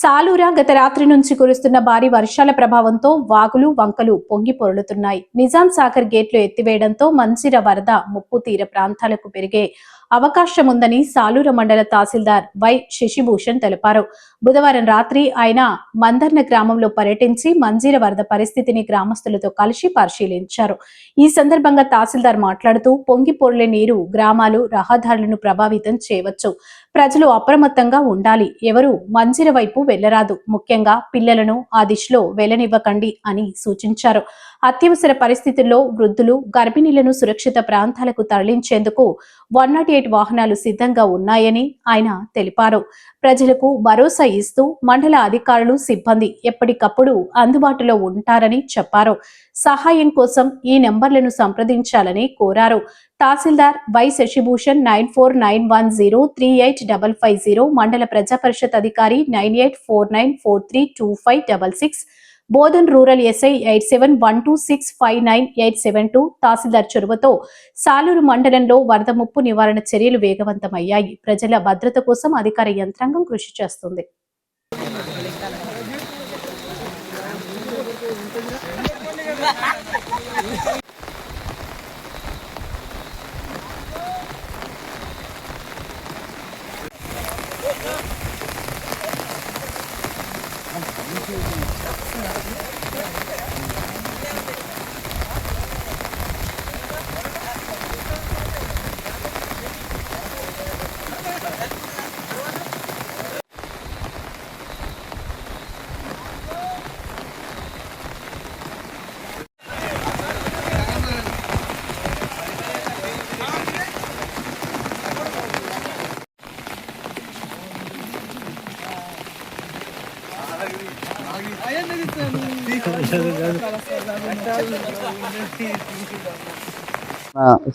సాలూరా గత రాత్రి నుంచి కురుస్తున్న భారీ వర్షాల ప్రభావంతో వాగులు వంకలు పొంగి పొరలుతున్నాయి. నిజాం సాగర్ గేట్లు ఎత్తివేయడంతో మంచిర వరద ముప్పు తీర ప్రాంతాలకు పెరిగే అవకాశం ఉందని సాలూర మండల తహసీల్దార్ వై శశిభూషణ్ తెలిపారు. బుధవారం రాత్రి ఆయన మందర్న గ్రామంలో పర్యటించి మంజీర వరద పరిస్థితిని గ్రామస్తులతో కలిసి పరిశీలించారు. ఈ సందర్భంగా తహసీల్దార్ మాట్లాడుతూ పొంగి పొరలే నీరు గ్రామాలు రహదారులను ప్రభావితం చేయవచ్చు. ప్రజలు అప్రమత్తంగా ఉండాలి. ఎవరు మంజిర వైపు వెళ్ళరాదు ముఖ్యంగా పిల్లలను ఆ దిశలో వెళ్ళనివ్వకండి అని సూచించారు. అత్యవసర పరిస్థితుల్లో వృద్ధులు గర్భిణీలను సురక్షిత ప్రాంతాలకు తరలించేందుకు వన్ నాట్ ఎయిట్ వాహనాలు సిద్ధంగా ఉన్నాయని ఆయన తెలిపారు. ప్రజలకు భరోసా ఇస్తూ మండల అధికారులు సిబ్బంది ఎప్పటికప్పుడు అందుబాటులో ఉంటారని చెప్పారు. సహాయం కోసం ఈ నెంబర్లను సంప్రదించాలని కోరారు. Tahsildar Y Shashibhushan nine four nine one zero three eight double five zero మండల ప్రజా పరిషత్ అధికారి nine eight four nine four three two five double six Bodhan rural SI eight seven one two six five nine eight seven two tahsildar చొరవతో సాలూరు మండలంలో వరద ముప్పు నివారణ చర్యలు వేగవంతమయ్యాయి. ప్రజల భద్రత కోసం అధికార యంత్రాంగం కృషి చేస్తుంది.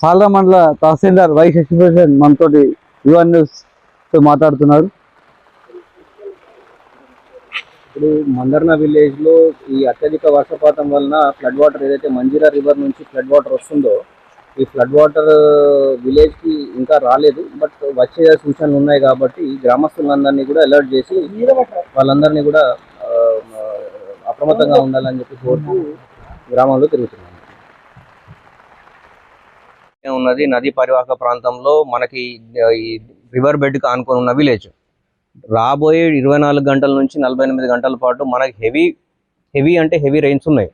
సాల్రా మండల తహసీల్దార్ వై శశిభూషణ్ మనతోటి యువన్ న్యూస్తో మాట్లాడుతున్నారు. ఇప్పుడు మందర్న విలేజ్లో ఈ అత్యధిక వర్షపాతం వలన ఫ్లడ్ వాటర్ ఏదైతే మంజీరా రివర్ నుంచి ఫ్లడ్ వాటర్ వస్తుందో ఈ ఫ్లడ్ వాటర్ విలేజ్కి ఇంకా రాలేదు. బట్ వచ్చే సూచనలు ఉన్నాయి కాబట్టి గ్రామస్తులందరినీ కూడా అలర్ట్ చేసి వాళ్ళందరినీ కూడా అప్రమత్తంగా ఉండాలని చెప్పి కోరుతూ గ్రామంలో తిరుగుతున్నాం. ఉన్నది నదీ పరివాహక ప్రాంతంలో మనకి ఈ రివర్ బెడ్కి ఆనుకొని ఉన్న విలేజ్. రాబోయే ఇరవై నాలుగు గంటల నుంచి నలభై ఎనిమిది గంటల పాటు మనకి హెవీ హెవీ అంటే హెవీ రెయిన్స్ ఉన్నాయి.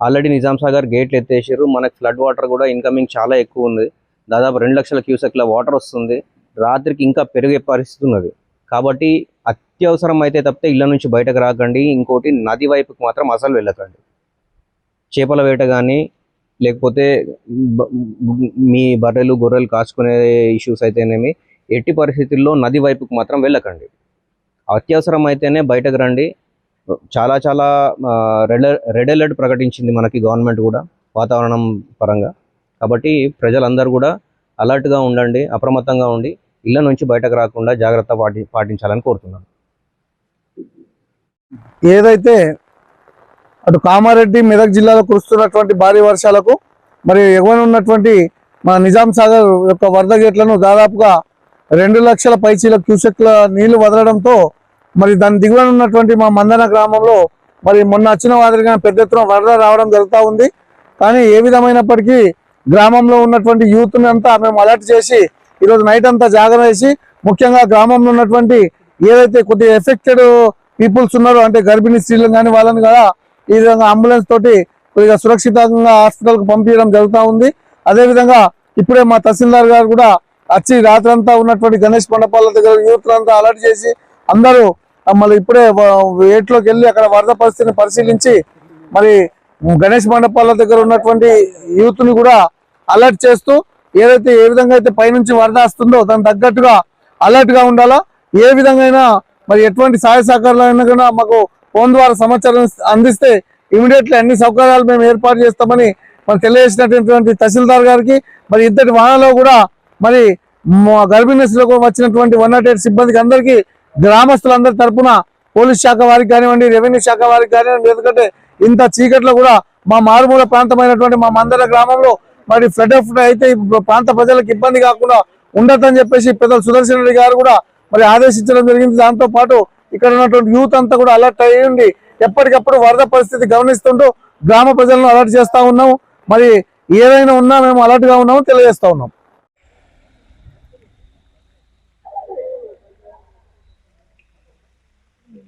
ఆల్రెడీ నిజాం సాగర్ గేట్లు ఎత్తేసారు మనకి ఫ్లడ్ వాటర్ కూడా ఇన్కమింగ్ చాలా ఎక్కువ ఉంది. దాదాపు రెండు లక్షల క్యూసెక్ల వాటర్ వస్తుంది. రాత్రికి ఇంకా పెరిగే పరిస్థితి ఉన్నది. కాబట్టి అత్యవసరం అయితే తప్పితే ఇళ్ళ నుంచి బయటకు రాకండి. ఇంకోటి నది వైపుకి మాత్రం అసలు వెళ్ళకండి. చేపల వేట కానీ లేకపోతే మీ బర్రెలు గొర్రెలు కాచుకునే ఇష్యూస్ అయితేనేమి ఎట్టి పరిస్థితుల్లో నది వైపుకి మాత్రం వెళ్ళకండి. అత్యవసరం అయితేనే బయటకు రండి. చాలా చాలా రెడ్ రెడ్ అలర్ట్ ప్రకటించింది మనకి గవర్నమెంట్ కూడా వాతావరణం పరంగా. కాబట్టి ప్రజలందరూ కూడా అలర్ట్గా ఉండండి అప్రమత్తంగా ఉండి ఇళ్ళ నుంచి బయటకు రాకుండా జాగ్రత్త పాటి పాటించాలని కోరుతున్నాను. ఏదైతే అటు కామారెడ్డి మెదక్ జిల్లాలో కురుస్తున్నటువంటి భారీ వర్షాలకు మరి ఎగువన ఉన్నటువంటి మన నిజాం సాగర్ యొక్క వరద గేట్లను దాదాపుగా రెండు లక్షల పైచీల క్యూసెక్ల నీళ్ళు వదలడంతో మరి దాని దిగువన ఉన్నటువంటి మా మందన గ్రామంలో మరి మొన్న వచ్చిన మాదిరిగా పెద్ద ఎత్తున వరద రావడం జరుగుతూ ఉంది. కానీ ఏ విధమైనప్పటికీ గ్రామంలో ఉన్నటువంటి యూత్ని అంతా మేము అలర్ట్ చేసి ఈరోజు నైట్ అంతా జాగ్రత్త చేసి ముఖ్యంగా గ్రామంలో ఉన్నటువంటి ఏదైతే కొద్దిగా ఎఫెక్టెడ్ పీపుల్స్ ఉన్నారు అంటే గర్భిణీ స్త్రీలు కానీ వాళ్ళని కూడా ఈ విధంగా అంబులెన్స్ తోటి కొద్దిగా సురక్షితంగా హాస్పిటల్కి పంపించడం జరుగుతూ ఉంది. అదేవిధంగా ఇప్పుడే మా తహసీల్దార్ గారు కూడా వచ్చి రాత్రంతా ఉన్నటువంటి గణేష్ మండపాల దగ్గర యూత్లంతా అలర్ట్ చేసి అందరూ మళ్ళీ ఇప్పుడే ఏట్లోకి వెళ్ళి అక్కడ వరద పరిస్థితిని పరిశీలించి మరి గణేష్ మండపాల దగ్గర ఉన్నటువంటి యూత్ని కూడా అలర్ట్ చేస్తూ ఏదైతే ఏ విధంగా అయితే పైనుంచి వరద వస్తుందో దానికి తగ్గట్టుగా అలర్ట్గా ఉండాలా? ఏ విధంగా అయినా మరి ఎటువంటి సహాయ సహకారాలు అయినా కూడా మాకు ఫోన్ ద్వారా సమాచారం అందిస్తే ఇమీడియట్లీ అన్ని సౌకర్యాలు మేము ఏర్పాటు చేస్తామని మనం తెలియజేసినటువంటి తహసీల్దార్ గారికి మరి ఇంతటి వాహనంలో కూడా మరి మ- వచ్చినటువంటి వన్ నాట్ ఎయిట్ సిబ్బందికి అందరికీ గ్రామస్తులందరి తరఫున పోలీస్ శాఖ వారికి కానివ్వండి రెవెన్యూ శాఖ వారికి కానివ్వండి ఎందుకంటే ఇంత చీకట్లో కూడా మా మారుమూల ప్రాంతమైనటువంటి మా మందర గ్రామంలో మరి ఫ్లడ్ అయితే ప్రాంత ప్రజలకు ఇబ్బంది కాకుండా ఉండదని చెప్పేసి పెద్దలు సుదర్శన్ రెడ్డి గారు కూడా మరి ఆదేశించడం జరిగింది. దాంతో పాటు ఇక్కడ ఉన్నటువంటి యూత్ అంతా కూడా అలర్ట్ అయ్యి ఉండి ఎప్పటికప్పుడు వరద పరిస్థితి గమనిస్తుంటూ గ్రామ ప్రజలను అలర్ట్ చేస్తా ఉన్నాం మరి ఏదైనా ఉన్నా మేము అలర్ట్గా ఉన్నాము తెలియజేస్తా ఉన్నాం.